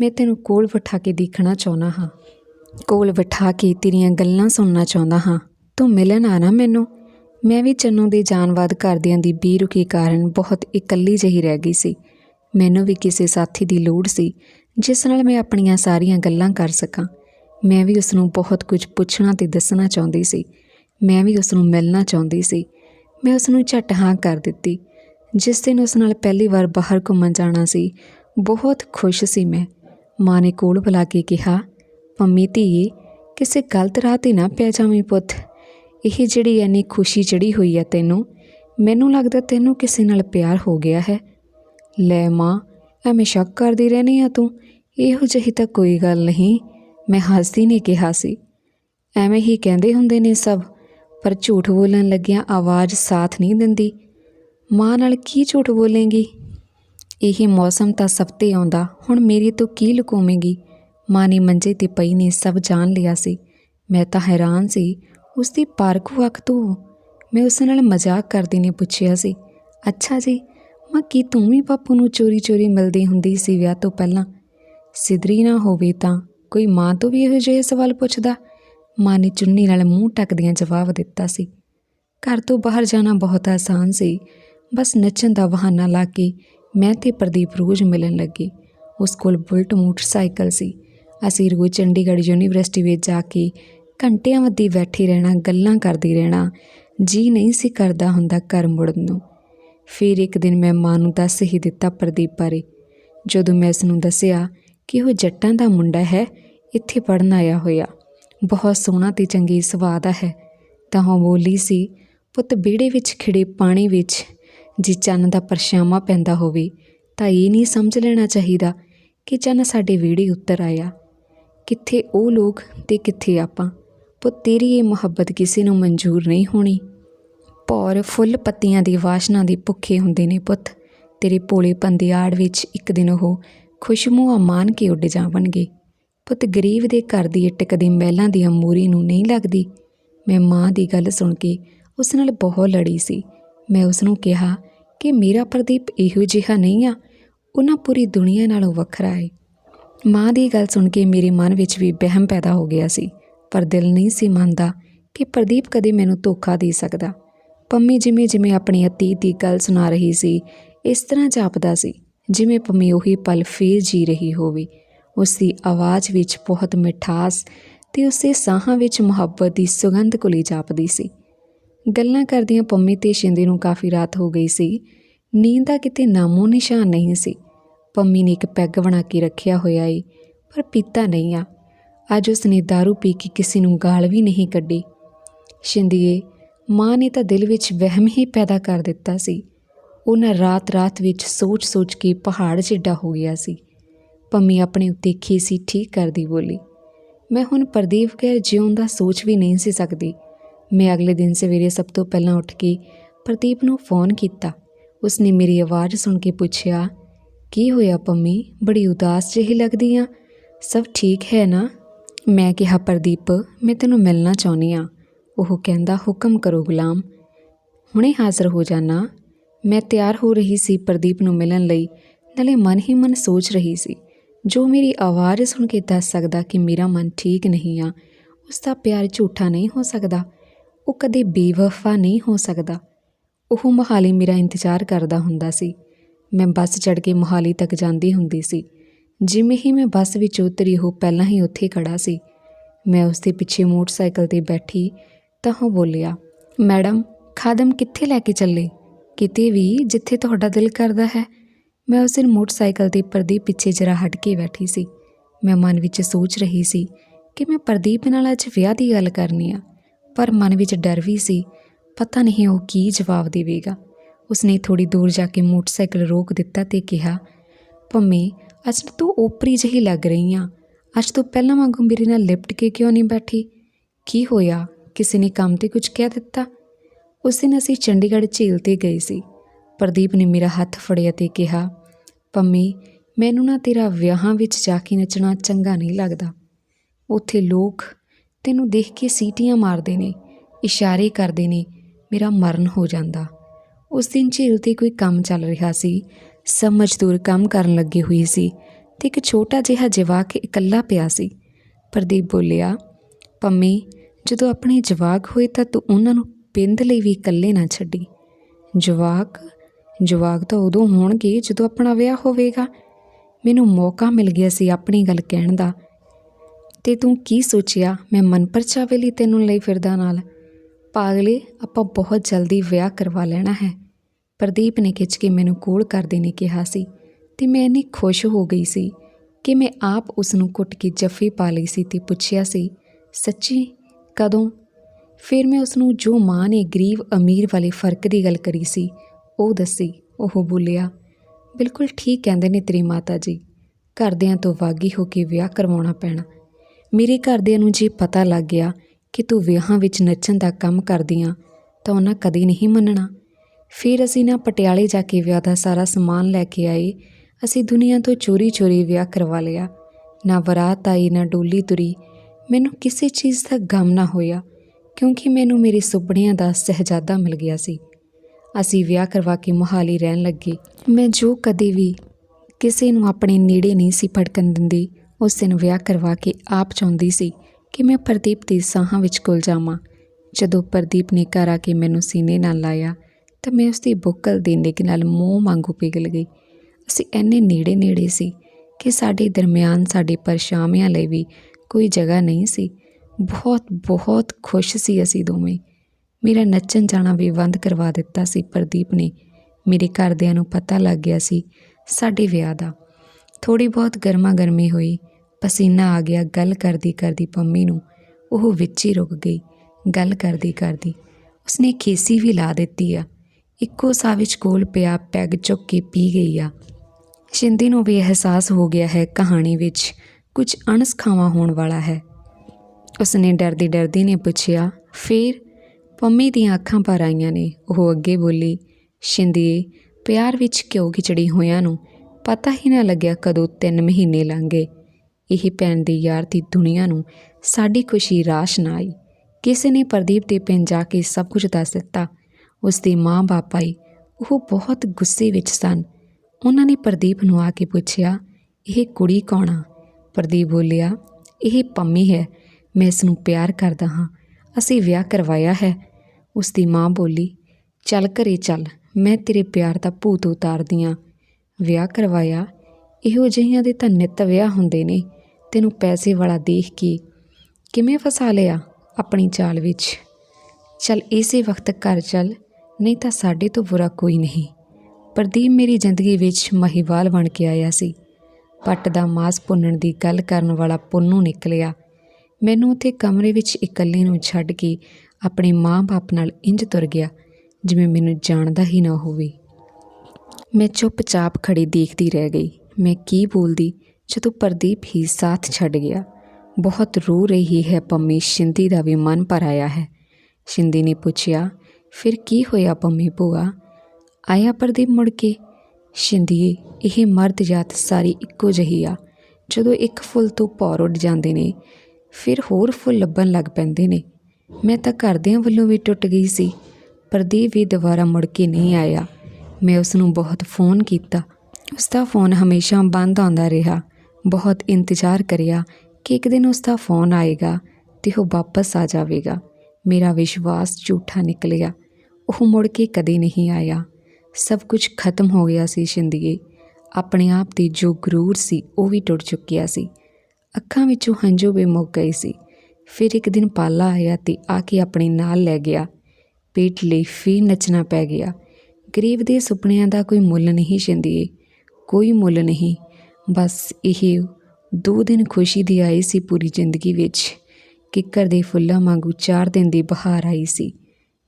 ਮੈਂ ਤੈਨੂੰ ਕੋਲ ਬਿਠਾ ਕੇ ਦੇਖਣਾ ਚਾਹੁੰਦਾ ਹਾਂ। ਕੋਲ ਬਿਠਾ ਕੇ ਤੇਰੀਆਂ ਗੱਲਾਂ ਸੁਣਨਾ ਚਾਹੁੰਦਾ ਹਾਂ। ਤੂੰ ਮਿਲਣ ਆਣਾ ਮੈਨੂੰ? ਮੈਂ ਵੀ ਚੰਨੂ ਦੇ ਜਾਨਵਾਦ ਕਰਦਿਆਂ ਦੀ ਬੇਰੁਖੀ ਕਾਰਨ ਬਹੁਤ ਇਕੱਲੀ ਜਿਹੀ ਰਹਿ ਗਈ ਸੀ। ਮੈਨੂੰ ਵੀ ਕਿਸੇ ਸਾਥੀ ਦੀ ਲੋੜ ਸੀ, ਜਿਸ ਨਾਲ ਮੈਂ ਆਪਣੀਆਂ ਸਾਰੀਆਂ ਗੱਲਾਂ ਕਰ ਸਕਾਂ। ਮੈਂ ਵੀ ਉਸ ਨੂੰ ਬਹੁਤ ਕੁਝ ਪੁੱਛਣਾ ਤੇ ਦੱਸਣਾ ਚਾਹੁੰਦੀ ਸੀ। ਮੈਂ ਵੀ ਉਸ ਨੂੰ ਮਿਲਣਾ ਚਾਹੁੰਦੀ ਸੀ। ਮੈਂ ਉਸ ਨੂੰ ਝਟ ਹਾਂ ਕਰ ਦਿੱਤੀ। ਜਿਸ ਦਿਨ ਉਸ ਨਾਲ ਪਹਿਲੀ ਵਾਰ ਬਾਹਰ ਘੁੰਮਣ ਜਾਣਾ ਸੀ, ਬਹੁਤ ਖੁਸ਼ ਸੀ ਮੈਂ। ਮਾਂ ਨੇ ਕੋਲ ਬੁਲਾ ਕੇ ਕਿਹਾ ਪੰਮੀ ਧੀਏ ਕਿਸੇ ਗਲਤ ਰਾਹ ਤੇ ਨਾ ਪੈ ਜਾਵੀਂ ਪੁੱਤ। ਇਹ ਜਿਹੜੀ ਐਨੀ ਖੁਸ਼ੀ ਚੜੀ ਹੋਈ ਹੈ ਤੈਨੂੰ, ਮੈਨੂੰ ਲੱਗਦਾ ਤੈਨੂੰ ਕਿਸੇ ਨਾਲ ਪਿਆਰ ਹੋ ਗਿਆ ਹੈ। ਲੈ ਮਾਂ, ਐਵੇਂ ਸ਼ੱਕ ਕਰਦੀ ਰਹਿਣੀ ਆ ਤੂੰ। ਇਹੋ ਜਿਹੀ ਤਾਂ ਕੋਈ ਗੱਲ ਨਹੀਂ, ਮੈਂ ਹੱਸਦੀ ਨੇ ਕਿਹਾ ਸੀ। ਐਵੇਂ ਹੀ ਕਹਿੰਦੇ ਹੁੰਦੇ ਨੇ ਸਭ, ਪਰ ਝੂਠ ਬੋਲਣ ਲੱਗਿਆਂ ਆਵਾਜ਼ ਸਾਥ ਨਹੀਂ ਦਿੰਦੀ। ਮਾਂ ਨਾਲ ਕੀ ਝੂਠ ਬੋਲੇਂਗੀ? ਇਹ ਮੌਸਮ ਤਾਂ ਸਭ ਤੇ ਆਉਂਦਾ, ਹੁਣ ਮੇਰੇ ਤੋਂ ਕੀ ਲੁਕੋਵੇਂਗੀ? ਮਾਂ ਨੇ ਮੰਜੇ ਤੇ ਪਈ ਨੇ, ਸਭ ਜਾਣ ਲਿਆ ਸੀ। ਮੈਂ ਤਾਂ ਹੈਰਾਨ ਸੀ ਉਸ ਦੀ ਪਾਰਖੂ ਅੱਖ ਤੋਂ। ਮੈਂ ਉਸ ਨਾਲ ਮਜ਼ਾਕ ਕਰਦੀ ਨੇ ਪੁੱਛਿਆ ਸੀ, ਅੱਛਾ ਜੀ, ਮਾਂ, ਕੀ ਤੂੰ ਵੀ ਬਾਪੂ ਨੂੰ ਚੋਰੀ ਚੋਰੀ ਮਿਲਦੀ ਹੁੰਦੀ ਸੀ ਵਿਆਹ ਤੋਂ ਪਹਿਲਾਂ? ਸਿਧਰੀ ਨਾ ਹੋਵੇ ਤਾਂ ਕੋਈ ਮਾਂ ਤੋਂ ਵੀ ਇਹੋ ਜਿਹੇ ਸਵਾਲ ਪੁੱਛਦਾ? ਮਾਂ ਨੇ ਚੁੰਨੀ ਨਾਲ ਮੂੰਹ ਟੱਕਦਿਆਂ ਜਵਾਬ ਦਿੱਤਾ ਸੀ, ਘਰ ਤੋਂ ਬਾਹਰ ਜਾਣਾ ਬਹੁਤ ਆਸਾਨ ਸੀ, ਬਸ ਨੱਚਣ ਦਾ ਬਹਾਨਾ ਲਾ ਕੇ ਮੈਂ ਤੇ ਪ੍ਰਦੀਪ ਰੋਜ਼ ਮਿਲਣ ਲੱਗੇ। ਉਸ ਕੋਲ ਬੁਲਟ ਮੋਟਰਸਾਈਕਲ ਸੀ। ਅਸੀਂ ਰੋਜ਼ ਚੰਡੀਗੜ੍ਹ ਯੂਨੀਵਰਸਿਟੀ ਵਿੱਚ ਜਾ ਕੇ ਘੰਟਿਆਂ ਵੱਧੀ ਬੈਠੇ ਰਹਿਣਾ, ਗੱਲਾਂ ਕਰਦੇ ਰਹਿਣਾ, ਜੀ ਨਹੀਂ ਸੀ ਕਰਦਾ ਹੁੰਦਾ ਘਰ ਮੁੜਨ ਨੂੰ। ਫਿਰ ਇੱਕ ਦਿਨ ਮੈਂ ਮਾਂ ਨੂੰ ਦੱਸ ਹੀ ਦਿੱਤਾ ਪ੍ਰਦੀਪ ਬਾਰੇ। ਜਦੋਂ ਮੈਂ ਉਸ ਨੂੰ ਦੱਸਿਆ ਕਿ ਉਹ ਜੱਟਾਂ ਦਾ ਮੁੰਡਾ ਹੈ, ਇੱਥੇ ਪੜਨ ਆਇਆ ਹੋਇਆ। ਬਹੁਤ ਸੋਹਣਾ ਤੇ ਚੰਗੀ ਸੁਭਾਅ ਦਾ ਹੈ। ਤਾਂ ਉਹ ਬੋਲੀ ਸੀ, ਪੁੱਤ ਵਿਹੜੇ ਵਿੱਚ ਖਿੜੇ ਪਾਣੀ ਵਿੱਚ ਜੇ ਚੰਨ ਦਾ ਪਰਛਾਵਾਂ ਪੈਂਦਾ ਹੋਵੇ, ਤਾਂ ਇਹ ਨਹੀਂ ਸਮਝ ਲੈਣਾ ਚਾਹੀਦਾ ਕਿ ਚੰਨ ਸਾਡੇ ਵਿਹੜੇ ਉੱਤਰ ਆਇਆ। ਕਿੱਥੇ ਉਹ ਲੋਕ ਤੇ ਕਿੱਥੇ ਆਪਾਂ? ਪੁੱਤ, ਤੇਰੀ ਇਹ ਮੁਹੱਬਤ ਕਿਸੇ ਨੂੰ ਮਨਜ਼ੂਰ ਨਹੀਂ ਹੋਣੀ। ਭੌਰ ਫੁੱਲ ਪੱਤੀਆਂ ਦੀ ਵਾਸ਼ਨਾ ਦੇ ਭੁੱਖੇ ਹੁੰਦੇ ਨੇ ਪੁੱਤ। ਤੇਰੇ ਭੋਲੇ ਪੰਦੇ ਆੜ ਵਿੱਚ ਇੱਕ ਦਿਨ ਉਹ ਖੁਸ਼ਮੂਆ ਮਾਨ ਕੇ ਉੱਡ ਜਾਵਣਗੇ। ਪੁੱਤ, ਗਰੀਬ ਦੇ ਘਰ ਦੀ ਇੱਟ ਕਦੇ ਮਹਿਲਾਂ ਦੀ ਅਮੂਰੀ ਨੂੰ ਨਹੀਂ ਲੱਗਦੀ। ਮੈਂ ਮਾਂ ਦੀ ਗੱਲ ਸੁਣ ਕੇ ਉਸ ਨਾਲ ਬਹੁਤ ਲੜੀ ਸੀ। ਮੈਂ ਉਸ ਨੂੰ ਕਿਹਾ ਕਿ ਮੇਰਾ ਪ੍ਰਦੀਪ ਇਹੋ ਜਿਹਾ ਨਹੀਂ ਆ। ਉਹਨਾਂ ਪੂਰੀ ਦੁਨੀਆ ਨਾਲੋਂ ਵੱਖਰਾ ਹੈ ਮਾਂ ਦੀ ਗੱਲ ਸੁਣ ਕੇ ਮੇਰੇ ਮਨ ਵਿੱਚ ਵੀ ਵਹਿਮ ਪੈਦਾ ਹੋ ਗਿਆ ਸੀ, ਪਰ ਦਿਲ ਨਹੀਂ ਸੀ ਮੰਨਦਾ ਕਿ ਪ੍ਰਦੀਪ ਕਦੇ ਮੈਨੂੰ ਧੋਖਾ ਦੇ ਸਕਦਾ। ਪੰਮੀ ਜਿਵੇਂ ਜਿਵੇਂ ਆਪਣੀ ਅਤੀਤ ਦੀ ਗੱਲ ਸੁਣਾ ਰਹੀ ਸੀ, ਇਸ ਤਰ੍ਹਾਂ ਜਾਪਦਾ ਸੀ, ਜਿਵੇਂ ਪੰਮੀ ਉਹੀ ਪਲ ਫੇਰ ਜੀ ਰਹੀ ਹੋਵੇ। ਉਸ ਦੀ ਆਵਾਜ਼ ਵਿੱਚ ਬਹੁਤ ਮਿਠਾਸ ਤੇ ਉਸੇ ਸਾਹਾਂ ਵਿੱਚ ਮੁਹੱਬਤ ਦੀ ਸੁਗੰਧ ਘੁਲੀ ਜਾਪਦੀ ਸੀ। ਗੱਲਾਂ ਕਰਦੀਆਂ ਪੰਮੀ ਤੇ ਸ਼ਿੰਦੇ ਨੂੰ ਕਾਫੀ ਰਾਤ ਹੋ ਗਈ ਸੀ। ਨੀਂਦ ਦਾ ਕਿਤੇ ਨਾਮੋ ਨਿਸ਼ਾਨ ਨਹੀਂ ਸੀ। ਪੰਮੀ ਨੇ ਇੱਕ ਪੈਗ ਬਣਾ ਕੇ ਰੱਖਿਆ ਹੋਇਆ ਏ, ਪਰ ਪੀਤਾ ਨਹੀਂ ਆ। ਅੱਜ ਉਸ ਨੇ दारू ਪੀ ਕੇ ਕਿਸੇ ਨੂੰ ਗਾਲ ਵੀ ਨਹੀਂ ਕੱਢੀ। ਸ਼ਿੰਦੀਏ ਮਾਂ ਨੇ ਤਾਂ ਦਿਲ ਵਿੱਚ ਵਹਿਮ ਹੀ ਪੈਦਾ ਕਰ ਦਿੱਤਾ ਸੀ। ਉਹਨਾਂ ਰਾਤ-ਰਾਤ ਵਿੱਚ ਸੋਚ-ਸੋਚ ਕੇ ਪਹਾੜ ਜਿੱਡਾ ਹੋ ਗਿਆ ਸੀ। ਪੰਮੀ ਆਪਣੇ ਉੱਤੇ ਖੀਸੀ ਠੀਕ ਕਰਦੀ ਬੋਲੀ, ਮੈਂ ਹੁਣ ਪ੍ਰਦੀਪ ਕੇ ਜਿਉਣ ਦਾ ਸੋਚ ਵੀ ਨਹੀਂ ਸੀ ਸਕਦੀ। ਮੈਂ ਅਗਲੇ ਦਿਨ ਸਵੇਰੇ ਸਭ ਤੋਂ ਪਹਿਲਾਂ ਉੱਠ ਕੇ ਪ੍ਰਦੀਪ ਨੂੰ ਫੋਨ ਕੀਤਾ। ਉਸਨੇ ਮੇਰੀ ਆਵਾਜ਼ ਸੁਣ ਕੇ ਪੁੱਛਿਆ, ਕੀ ਹੋਇਆ ਪੰਮੀ? ਬੜੀ ਉਦਾਸ ਜਿਹੀ ਲੱਗਦੀ ਆ। ਸਭ ਠੀਕ ਹੈ ਨਾ? ਮੈਂ ਕਿਹਾ, ਪ੍ਰਦੀਪ, ਮੈਂ ਤੈਨੂੰ ਮਿਲਣਾ ਚਾਹੁੰਦੀ ਆ। ਉਹ ਕਹਿੰਦਾ, ਹੁਕਮ ਕਰੋ ਗੁਲਾਮ। ਹੁਣੇ ਹਾਜ਼ਰ ਹੋ ਜਾਣਾ ਮੈਂ ਤਿਆਰ ਹੋ ਰਹੀ ਸੀ ਪ੍ਰਦੀਪ ਨੂੰ ਮਿਲਣ ਲਈ। ਨਾਲੇ ਮਨ ਹੀ ਮਨ ਸੋਚ ਰਹੀ ਸੀ। ਜੋ ਮੇਰੀ ਆਵਾਜ਼ ਸੁਣ ਕੇ ਦੱਸ ਸਕਦਾ ਕਿ ਮੇਰਾ ਮਨ ਠੀਕ ਨਹੀਂ ਆ, ਉਸ ਦਾ ਪਿਆਰ ਝੂਠਾ ਨਹੀਂ ਹੋ ਸਕਦਾ। ਉਹ ਕਦੇ ਬੇਵਫਾ ਨਹੀਂ ਹੋ ਸਕਦਾ। ਉਹ ਮੋਹਾਲੀ ਮੇਰਾ ਇੰਤਜ਼ਾਰ ਕਰਦਾ ਹੁੰਦਾ ਸੀ। ਮੈਂ ਬੱਸ ਚੜ ਕੇ ਮੋਹਾਲੀ ਤੱਕ ਜਾਂਦੀ ਹੁੰਦੀ ਸੀ। ਜਿਵੇਂ ਹੀ ਮੈਂ ਬੱਸ ਵਿੱਚ ਉਤਰੀ, ਉਹ ਪਹਿਲਾਂ ਹੀ ਉੱਥੇ ਖੜਾ ਸੀ। ਮੈਂ ਉਸ ਦੇ ਪਿੱਛੇ ਮੋਟਰਸਾਈਕਲ ਤੇ ਬੈਠੀ ਤਾਂ ਉਹ ਬੋਲਿਆ, ਮੈਡਮ, ਖਾਦਮ ਕਿੱਥੇ ਲੈ ਕੇ ਚੱਲੇ? ਕਿਤੇ ਵੀ ਜਿੱਥੇ ਤੁਹਾਡਾ ਦਿਲ ਕਰਦਾ ਹੈ? ਮੈਂ ਉਸ ਦਿਨ ਮੋਟਰਸਾਈਕਲ ਤੇ ਪ੍ਰਦੀਪ ਪਿੱਛੇ ਜਰਾ ਹਟ ਕੇ ਬੈਠੀ ਸੀ। ਮੈਂ ਮਨ ਵਿੱਚ ਸੋਚ ਰਹੀ ਸੀ ਕਿ ਮੈਂ ਪ੍ਰਦੀਪ ਨਾਲ ਅੱਜ ਵਿਆਹ ਦੀ ਗੱਲ ਕਰਨੀ ਆ। ਪਰ ਮਨ ਵਿੱਚ ਡਰ ਵੀ ਸੀ। ਪਤਾ ਨਹੀਂ ਉਹ ਕੀ ਜਵਾਬ ਦੇਵੇਗਾ। ਉਸਨੇ ਥੋੜੀ ਦੂਰ ਜਾ ਕੇ ਮੋਟਰਸਾਈਕਲ ਰੋਕ ਦਿੱਤਾ ਤੇ ਕਿਹਾ, ਪੰਮੀ, ਅੱਜ ਤੂੰ ਓਪਰੀ ਜਿਹੀ ਲੱਗ ਰਹੀ ਆ। ਅੱਜ ਤੋਂ ਪਹਿਲਾਂ ਵਾਂਗੂ ਮੇਰੇ ਨਾਲ ਲਿਪਟ ਕੇ ਕਿਉਂ ਨਹੀਂ ਬੈਠੀ? ਕੀ ਹੋਇਆ? ਕਿਸੇ ਨੇ ਕੰਮ ਤੇ ਕੁਝ ਕਹਿ ਦਿੱਤਾ? ਉਸ ਦਿਨ ਅਸੀਂ ਚੰਡੀਗੜ੍ਹ ਝੀਲ ਤੇ ਗਏ ਸੀ। ਪ੍ਰਦੀਪ ਨੇ ਮੇਰਾ ਹੱਥ ਫੜਿਆ ਤੇ ਕਿਹਾ, ਪੰਮੀ, ਮੈਨੂੰ ਨਾ ਤੇਰਾ ਵਿਆਹਾਂ ਵਿੱਚ ਜਾ ਕੇ ਨੱਚਣਾ ਚੰਗਾ ਨਹੀਂ ਲੱਗਦਾ। ਉੱਥੇ ਲੋਕ ਤੈਨੂੰ ਦੇਖ ਕੇ ਸੀਟੀਆਂ ਮਾਰਦੇ ਨੇ, ਇਸ਼ਾਰੇ ਕਰਦੇ ਨੇ, ਮੇਰਾ ਮਰਨ ਹੋ ਜਾਂਦਾ। ਉਸ ਦਿਨ ਝੀਲ ਤੇ ਕੋਈ ਕੰਮ ਚੱਲ ਰਿਹਾ ਸੀ। ਸਭ ਮਜ਼ਦੂਰ ਕੰਮ ਕਰਨ ਲੱਗੇ ਹੋਏ ਸੀ ਤੇ ਇੱਕ ਛੋਟਾ ਜਿਹਾ ਜਵਾਕ ਇਕੱਲਾ ਪਿਆ ਸੀ। ਪ੍ਰਦੀਪ ਬੋਲਿਆ, ਪੰਮੀ, ਜਦੋਂ ਆਪਣੇ ਜਵਾਕ ਹੋਏ ਤਾਂ ਤੂੰ ਉਹਨਾਂ ਨੂੰ ਪਿੰਡ ਲਈ ਵੀ ਇਕੱਲੇ ਨਾ ਛੱਡੀ। ਜਵਾਕ? ਜਵਾਕ ਤਾਂ ਉਦੋਂ ਹੋਣਗੇ ਜਦੋਂ ਆਪਣਾ ਵਿਆਹ ਹੋਵੇਗਾ। ਮੈਨੂੰ ਮੌਕਾ ਮਿਲ ਗਿਆ ਸੀ ਆਪਣੀ ਗੱਲ ਕਹਿਣ ਦਾ। ਤੇ ਤੂੰ ਕੀ ਸੋਚਿਆ? ਮੈਂ ਮਨਪਰਚਾਵੇ ਲਈ ਤੈਨੂੰ ਲਈ ਫਿਰਦਾ ਨਾਲ। ਪਾਗਲੇ, ਆਪਾਂ ਬਹੁਤ ਜਲਦੀ ਵਿਆਹ ਕਰਵਾ ਲੈਣਾ ਹੈ। ਪ੍ਰਦੀਪ ਨੇ ਖਿੱਚ ਕੇ ਮੈਨੂੰ ਕੋਲ ਕਰਦੇ ਨੇ ਕਿਹਾ ਸੀ ਤੇ ਮੈਂ ਇੰਨੀ ਖੁਸ਼ ਹੋ ਗਈ ਸੀ ਕਿ ਮੈਂ ਆਪ ਉਸ ਨੂੰ ਕੁੱਟ ਕੇ ਜੱਫੀ ਪਾ ਲਈ ਸੀ ਤੇ ਪੁੱਛਿਆ ਸੀ, ਸੱਚੀ? ਕਦੋਂ? ਫਿਰ ਮੈਂ ਉਸ ਨੂੰ ਜੋ ਮਾਂ ਨੇ ਗਰੀਬ ਅਮੀਰ ਵਾਲੇ ਫ਼ਰਕ ਦੀ ਗੱਲ ਕਰੀ ਸੀ, ਉਹ ਦੱਸੀ। ਉਹ ਬੋਲਿਆ, ਬਿਲਕੁਲ ਠੀਕ ਕਹਿੰਦੇ ਨੇ ਤੇਰੀ ਮਾਤਾ ਜੀ। ਘਰਦਿਆਂ ਤੋਂ ਵਾਗੀ ਹੋ ਕੇ ਵਿਆਹ ਕਰਵਾਉਣਾ ਪੈਣਾ। ਮੇਰੇ ਘਰਦਿਆਂ ਨੂੰ ਜੇ ਪਤਾ ਲੱਗ ਗਿਆ ਕਿ ਤੂੰ ਵਿਆਹਾਂ ਵਿੱਚ ਨੱਚਣ ਦਾ ਕੰਮ ਕਰਦੀ ਆਂ, ਤਾਂ ਉਹਨਾਂ ਕਦੇ ਨਹੀਂ ਮੰਨਣਾ। ਫਿਰ ਅਸੀਂ ਨਾ ਪਟਿਆਲੇ ਜਾ ਕੇ ਵਿਆਹ ਦਾ ਸਾਰਾ ਸਮਾਨ ਲੈ ਕੇ ਆਏ। ਅਸੀਂ ਦੁਨੀਆ ਤੋਂ ਚੋਰੀ-ਚੋਰੀ ਵਿਆਹ ਕਰਵਾ ਲਿਆ। ਨਾ ਬਰਾਤ ਆਈ, ਨਾ ਡੋਲੀ ਤੁਰੀ। ਮੈਨੂੰ ਕਿਸੇ ਚੀਜ਼ ਦਾ ਗਮ ਨਾ ਹੋਇਆ, ਕਿਉਂਕਿ ਮੈਨੂੰ ਮੇਰੇ ਸੁਪਨਿਆਂ ਦਾ ਸਹਜਾਦਾ ਮਿਲ ਗਿਆ ਸੀ। ਅਸੀਂ ਵਿਆਹ ਕਰਵਾ ਕੇ ਮੋਹਾਲੀ ਰਹਿਣ ਲੱਗੇ। ਮੈਂ ਜੋ ਕਦੇ ਵੀ ਕਿਸੇ ਨੂੰ ਆਪਣੇ ਨੇੜੇ ਨਹੀਂ ਸੀ ਫੜਕਣ ਦਿੰਦੀ ਉਸ ਦਿਨ ਵਿਆਹ ਕਰਵਾ ਕੇ ਆਪ ਚਾਹੁੰਦੀ ਸੀ ਕਿ ਮੈਂ ਪ੍ਰਦੀਪ ਦੀ ਸਾਹਾਂ ਵਿੱਚ ਕੁਲ ਜਾਵਾਂ। ਜਦੋਂ ਪ੍ਰਦੀਪ ਨੇ ਘਰ ਆ ਕੇ ਮੈਨੂੰ ਸੀਨੇ ਨਾਲ ਲਾਇਆ, ਤਾਂ ਮੈਂ ਉਸ ਦੀ ਬੁੱਕਲ ਦੇ ਨਿੱਘ ਨਾਲ ਮੂੰਹ ਵਾਂਗੂ ਪਿਘਲ ਗਈ। ਅਸੀਂ ਐਨੇ ਨੇੜੇ ਨੇੜੇ ਸੀ ਕਿ ਸਾਡੇ ਦਰਮਿਆਨ ਸਾਡੇ ਪਰਛਾਵਿਆਂ ਲਈ ਵੀ ਕੋਈ ਜਗ੍ਹਾ ਨਹੀਂ ਸੀ। ਬਹੁਤ ਬਹੁਤ ਖੁਸ਼ ਸੀ ਅਸੀਂ ਦੋਵੇਂ। ਮੇਰਾ ਨੱਚਣ ਜਾਣਾ ਵੀ ਬੰਦ ਕਰਵਾ ਦਿੱਤਾ ਸੀ ਪ੍ਰਦੀਪ ਨੇ। ਮੇਰੇ ਘਰਦਿਆਂ ਨੂੰ ਪਤਾ ਲੱਗ ਗਿਆ ਸੀ ਸਾਡੇ ਵਿਆਹ ਦਾ। ਥੋੜੀ ਬਹੁਤ ਗਰਮਾ ਗਰਮੀ ਹੋਈ। ਪਸੀਨਾ ਆ ਗਿਆ, ਗੱਲ ਕਰਦੀ ਕਰਦੀ ਪੰਮੀ ਨੂੰ। ਉਹ ਵਿੱਚ ਹੀ ਰੁਕ ਗਈ, ਗੱਲ ਕਰਦੀ ਕਰਦੀ। ਉਸਨੇ ਖੇਸੀ ਵੀ ਲਾ ਦਿੱਤੀ ਆ। ਇੱਕੋ ਸਾਹ ਵਿੱਚ ਕੋਲ ਪਿਆ, ਪੈਗ ਚੁੱਕ ਕੇ ਪੀ ਗਈ ਆ। ਸ਼ਿੰਦੀ ਨੂੰ ਵੀ ਅਹਿਸਾਸ ਹੋ ਗਿਆ ਹੈ ਕਹਾਣੀ ਵਿੱਚ, ਕੁਝ ਅਣਸਖਾਵਾ ਹੋਣ ਵਾਲਾ ਹੈ। ਉਸਨੇ ਡਰਦੀ ਡਰਦੀ ਨੇ ਪੁੱਛਿਆ, ਫੇਰ? ਪੰਮੀ ਦੀਆਂ ਅੱਖਾਂ ਭਰ ਆਈਆਂ ਨੇ। ਉਹ ਅੱਗੇ ਬੋਲੀ ਸ਼ਿੰਦੀਏ ਪਿਆਰ ਵਿੱਚ ਕਿਉਂ ਖਿਚੜੀ ਹੋਇਆਂ ਨੂੰ ਪਤਾ ਹੀ ਨਾ ਲੱਗਿਆ ਕਦੋਂ 3 ਮਹੀਨੇ ਲੰਘ। ਗਏ ਇਹ ਭੈਣ ਦੇ ਯਾਰ ਦੀ ਦੁਨੀਆ ਨੂੰ ਸਾਡੀ ਖੁਸ਼ੀ ਰਾਸ਼ ਨਾ ਆਈ। ਕਿਸੇ ਨੇ ਪ੍ਰਦੀਪ ਦੇ ਪਿੰਡ ਜਾ ਕੇ ਸਭ ਕੁਝ ਦੱਸ ਦਿੱਤਾ। ਉਸ ਦੀ ਮਾਂ ਬਾਪ ਆਈ ਉਹ ਬਹੁਤ ਗੁੱਸੇ ਵਿੱਚ ਸਨ। ਉਹਨਾਂ ਨੇ ਪ੍ਰਦੀਪ ਨੂੰ ਆ ਕੇ ਪੁੱਛਿਆ, ਇਹ ਕੁੜੀ ਕੌਣ ਆ? ਪ੍ਰਦੀਪ ਬੋਲਿਆ, ਇਹ ਪੰਮੀ ਹੈ। ਮੈਂ ਇਸ ਨੂੰ ਪਿਆਰ ਕਰਦਾ ਹਾਂ। ਅਸੀਂ ਵਿਆਹ ਕਰਵਾਇਆ ਹੈ। ਉਸ ਦੀ ਮਾਂ ਬੋਲੀ, ਚੱਲ ਘਰੇ ਚੱਲ। ਮੈਂ ਤੇਰੇ ਪਿਆਰ ਦਾ ਭੂਤ ਉਤਾਰਦੀ ਆਂ। ਵਿਆਹ ਕਰਵਾਇਆ। ਇਹੋ ਜਿਹੀਆਂ ਦੇ ਤਾਂ ਨਿੱਤ ਵਿਆਹ ਹੁੰਦੇ ਨੇ। ਤੈਨੂੰ ਪੈਸੇ ਵਾਲਾ ਦੇਖ ਕੇ ਕਿਵੇਂ ਫਸਾ ਲਿਆ ਆਪਣੀ ਚਾਲ ਵਿੱਚ? ਚੱਲ ਇਸੇ ਵਕਤ ਘਰ ਚੱਲ, ਨਹੀਂ ਤਾਂ ਸਾਡੇ ਤੋਂ ਬੁਰਾ ਕੋਈ ਨਹੀਂ। ਪ੍ਰਦੀਪ ਮੇਰੀ ਜ਼ਿੰਦਗੀ ਵਿੱਚ ਮਹੀਵਾਲ ਬਣ ਕੇ ਆਇਆ ਸੀ। ਪੱਟ ਦਾ ਮਾਸ ਭੁੰਨਣ ਦੀ ਗੱਲ ਕਰਨ ਵਾਲਾ ਪੁੰਨੂ ਨਿਕਲਿਆ। ਮੈਨੂੰ ਉੱਥੇ ਕਮਰੇ ਵਿੱਚ ਇਕੱਲੇ ਨੂੰ ਛੱਡ ਕੇ ਆਪਣੇ ਮਾਂ-ਬਾਪ ਨਾਲ ਇੰਜ ਤੁਰ ਗਿਆ, ਜਿਵੇਂ ਮੈਨੂੰ ਜਾਣਦਾ ਹੀ ਨਾ ਹੋਵੇ। ਮੈਂ ਚੁੱਪਚਾਪ ਖੜੀ ਦੇਖਦੀ ਰਹਿ ਗਈ। ਮੈਂ ਕੀ ਬੋਲਦੀ? ਜਦੋਂ ਪ੍ਰਦੀਪ ਹੀ ਸਾਥ ਛੱਡ ਗਿਆ, ਬਹੁਤ ਰੋ ਰਹੀ ਹੈ ਪੰਮੀ ਸ਼ਿੰਦੀ ਦਾ ਵੀ ਮਨ ਭਰ ਆਇਆ ਹੈ। ਸ਼ਿੰਦੀ ਨੇ ਪੁੱਛਿਆ, ਫਿਰ ਕੀ ਹੋਇਆ ਪੰਮੀ ਭੂਆ? ਆਇਆ ਪ੍ਰਦੀਪ ਮੁੜ ਕੇ? ਸ਼ਿੰਦੀਏ ਇਹ ਮਰਦ ਜਾਤ ਸਾਰੀ ਇੱਕੋ ਜਿਹੀ ਆ। ਜਦੋਂ ਇੱਕ ਫੁੱਲ ਤੋਂ ਪੌਰ ਉੱਡ ਜਾਂਦੇ ਨੇ, ਫਿਰ ਹੋਰ ਫੁੱਲ ਲੱਭਣ ਲੱਗ ਪੈਂਦੇ ਨੇ। ਮੈਂ ਤਾਂ ਘਰਦਿਆਂ ਵੱਲੋਂ ਵੀ ਟੁੱਟ ਗਈ ਸੀ। ਪ੍ਰਦੀਪ ਵੀ ਦੁਬਾਰਾ ਮੁੜ ਕੇ ਨਹੀਂ ਆਇਆ। ਮੈਂ ਉਸ ਨੂੰ ਬਹੁਤ ਫੋਨ ਕੀਤਾ। ਉਸ ਦਾ ਫੋਨ ਹਮੇਸ਼ਾ ਬੰਦ ਆਉਂਦਾ ਰਿਹਾ। ਬਹੁਤ ਇੰਤਜ਼ਾਰ ਕਰਿਆ ਕਿ ਇੱਕ ਦਿਨ ਉਸ ਦਾ ਫੋਨ ਆਏਗਾ ਤੇ ਉਹ ਵਾਪਸ ਆ ਜਾਵੇਗਾ। ਮੇਰਾ ਵਿਸ਼ਵਾਸ ਝੂਠਾ ਨਿਕਲਿਆ। ਉਹ ਮੁੜ ਕੇ ਕਦੇ ਨਹੀਂ ਆਇਆ। ਸਭ ਕੁਝ ਖਤਮ ਹੋ ਗਿਆ ਸੀ ਸ਼ਿੰਦੀਏ ਆਪਣੇ ਆਪ ਦੀ ਜੋ ਗਰੂਰ ਸੀ, ਉਹ ਵੀ ਟੁੱਟ ਚੁੱਕਿਆ ਸੀ। ਅੱਖਾਂ ਵਿੱਚੋਂ ਹੰਝੂ ਵੀ ਮੁੱਕ ਗਏ ਸੀ। ਫਿਰ ਇੱਕ ਦਿਨ ਪਾਲਾ ਆਇਆ ਤੇ ਆ ਕੇ ਆਪਣੇ ਨਾਲ ਲੈ ਗਿਆ। ਪੇਟ ਲਈ ਫਿਰ ਨੱਚਣਾ ਪੈ ਗਿਆ। ਗਰੀਬ ਦੇ ਸੁਪਨਿਆਂ ਦਾ ਕੋਈ ਮੁੱਲ ਨਹੀਂ ਸ਼ਿੰਦੀਏ ਕੋਈ ਮੁੱਲ ਨਹੀਂ। ਬਸ ਇਹ ਦੋ ਦਿਨ ਖੁਸ਼ੀ ਦੀ ਆਈ ਸੀ ਪੂਰੀ ਜ਼ਿੰਦਗੀ ਵਿੱਚ। ਕਿੱਕਰ ਦੇ ਫੁੱਲਾਂ ਵਾਂਗੂ ਚਾਰ ਦਿਨ ਦੀ ਬਹਾਰ ਆਈ ਸੀ।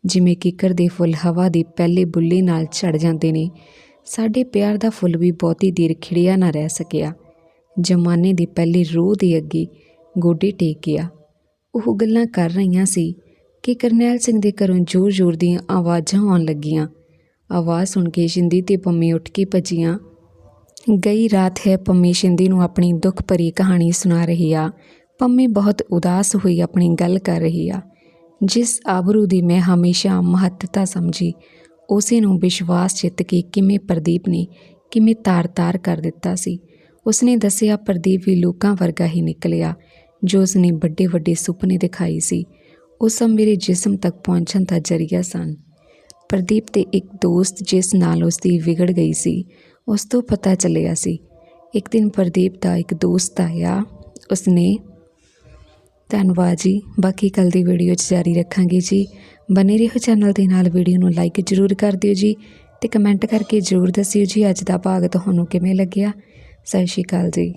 ਜਿਵੇਂ ਕਿੱਕਰ ਦੇ ਫੁੱਲ ਹਵਾ ਦੇ ਪਹਿਲੇ ਬੁੱਲੇ ਨਾਲ ਝੜ ਜਾਂਦੇ ਨੇ, ਸਾਡੇ ਪਿਆਰ ਦਾ ਫੁੱਲ ਵੀ ਬਹੁਤੀ ਦੇਰ ਖਿੜਿਆ ਨਾ ਰਹਿ ਸਕਿਆ। ਜਮਾਨੇ ਦੇ ਪਹਿਲੇ ਰੋਹ ਦੇ ਅੱਗੇ ਗੋਡੇ ਟੇਕ ਗਿਆ। ਉਹ ਗੱਲਾਂ ਕਰ ਰਹੀਆਂ ਸੀ ਕਿ ਕਰਨੈਲ ਸਿੰਘ ਦੇ ਘਰੋਂ ਜ਼ੋਰ-ਜ਼ੋਰ ਦੀਆਂ ਆਵਾਜ਼ਾਂ ਆਉਣ ਲੱਗੀਆਂ। ਆਵਾਜ਼ ਸੁਣ ਕੇ ਸ਼ਿੰਦੀ ਤੇ ਪੰਮੀ ਉੱਠ ਕੇ ਭੱਜੀਆਂ। ਗਈ ਰਾਤ ਹੈ ਪੰਮੀ ਸ਼ਿੰਦੀ ਨੂੰ ਆਪਣੀ ਦੁੱਖ ਭਰੀ ਕਹਾਣੀ ਸੁਣਾ ਰਹੀ ਆ। ਪੰਮੀ ਬਹੁਤ ਉਦਾਸ ਹੋਈ ਆਪਣੀ ਗੱਲ ਕਰ ਰਹੀ ਆ। ਜਿਸ ਆਬਰੂ ਦੀ ਮੈਂ ਹਮੇਸ਼ਾ ਮਹੱਤਤਾ ਸਮਝੀ, ਉਸੇ ਨੂੰ ਵਿਸ਼ਵਾਸ ਜਿੱਤ ਕੇ ਕਿਵੇਂ ਪ੍ਰਦੀਪ ਨੇ ਕਿਵੇਂ ਤਾਰ-ਤਾਰ ਕਰ ਦਿੱਤਾ ਸੀ। ਉਸਨੇ ਦੱਸਿਆ ਪ੍ਰਦੀਪ ਵੀ ਲੋਕਾਂ ਵਰਗਾ ਹੀ ਨਿਕਲਿਆ, ਜੋ ਉਸਨੇ ਵੱਡੇ ਵੱਡੇ ਸੁਪਨੇ ਦਿਖਾਈ ਸੀ। ਉਹ ਸਭ ਮੇਰੇ ਜਿਸਮ ਤੱਕ ਪਹੁੰਚਣ ਦਾ ਜ਼ਰੀਆ ਸਨ। ਪ੍ਰਦੀਪ ਤੇ ਇੱਕ ਦੋਸਤ ਜਿਸ ਨਾਲ ਉਸਦੀ ਵਿਗੜ ਗਈ ਸੀ ਉਸ ਤੋਂ ਪਤਾ ਚੱਲਿਆ ਸੀ। ਇੱਕ ਦਿਨ ਪ੍ਰਦੀਪ ਦਾ ਇੱਕ ਦੋਸਤ ਆਇਆ। ਉਸਨੇ, ਧੰਨਵਾਦ ਜੀ, ਬਾਕੀ ਕੱਲ ਦੀ ਵੀਡੀਓ 'ਚ ਜਾਰੀ ਰੱਖਾਂਗੇ ਜੀ। ਬਨੇ ਰਹੋ ਚੈਨਲ ਦੇ ਨਾਲ, ਵੀਡੀਓ ਨੂੰ ਲਾਈਕ ਜ਼ਰੂਰ ਕਰ ਦਿਓ ਜੀ ਤੇ ਕਮੈਂਟ ਕਰਕੇ ਜ਼ਰੂਰ ਦੱਸਿਓ ਜੀ ਅੱਜ ਦਾ ਭਾਗ ਤੁਹਾਨੂੰ ਕਿਵੇਂ ਲੱਗਿਆ। ਸਤਿ ਸ਼੍ਰੀ ਅਕਾਲ ਜੀ।